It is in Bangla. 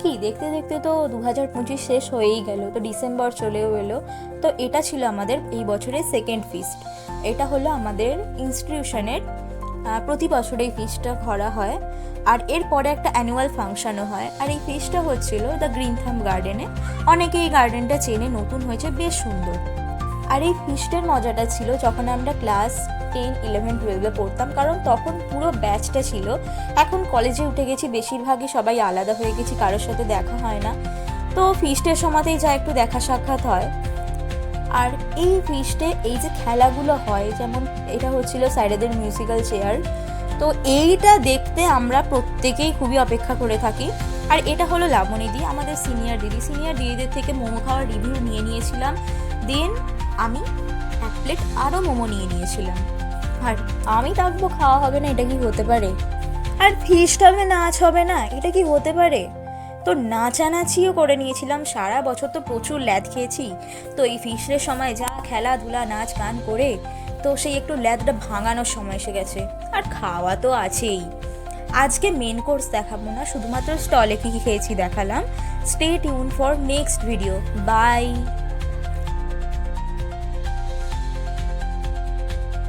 কি? দেখতে দেখতে তো দু হাজার পঁচিশ শেষ হয়েই গেল, তো ডিসেম্বর চলেও এলো। তো এটা ছিল আমাদের এই বছরের সেকেন্ড ফিস্ট এটা হলো আমাদের ইনস্টিটিউশনের প্রতি বছর এই ফিস্টটা করা হয়। আর এরপরে একটা অ্যানুয়াল ফাংশানও হয়। আর এই ফিস্টটা হচ্ছিল দ্য গ্রিন থাম গার্ডেনে অনেকে এই গার্ডেনটা চেনে, নতুন হয়েছে, বেশ সুন্দর। আর এই ফিস্টের মজাটা ছিল যখন আমরা ক্লাস টেন ইলেভেন টুয়েলভে পড়তাম, কারণ তখন পুরো ব্যাচটা ছিল। এখন কলেজে উঠে গেছি, বেশিরভাগই সবাই আলাদা হয়ে গেছি, কারোর সাথে দেখা হয় না। তো ফিস্টের সময়তেই যা একটু দেখা সাক্ষাৎ হয়। আর এই ফিস্টে এই যে খেলাগুলো হয়, যেমন এটা হচ্ছিল স্যারেদের মিউজিক্যাল চেয়ার তো এইটা দেখতে আমরা প্রত্যেকেই খুবই অপেক্ষা করে থাকি। আর এটা হলো লাবণীদি আমাদের সিনিয়র দিদি। সিনিয়র দিদিদের থেকে মোমো খাওয়ার রিভিউ নিয়ে নিয়েছিলাম। দেন আমি এক প্লেট আরও মোমো নিয়ে নিয়েছিলাম। আর আমি থাকব, খাওয়া হবে না, এটা কি হতে পারে? আর ফিস্ট হবে, নাচ হবে না, এটা কি হতে পারে? তো নাচানাচিও করে নিয়েছিলাম, সারা বছর তো প্রচুর ল্যাদ খেয়েছি। তো এই ফিস্টের সময় যা খেলাধুলা, নাচ, গান করে, তো সেই একটু ল্যাদটা ভাঙানোর সময় এসে গেছে। আর খাওয়া তো আছেই। আজকে মেন কোর্স দেখাবো না, শুধুমাত্র স্টলে কী কী খেয়েছি দেখালাম। Stay tune for next video bye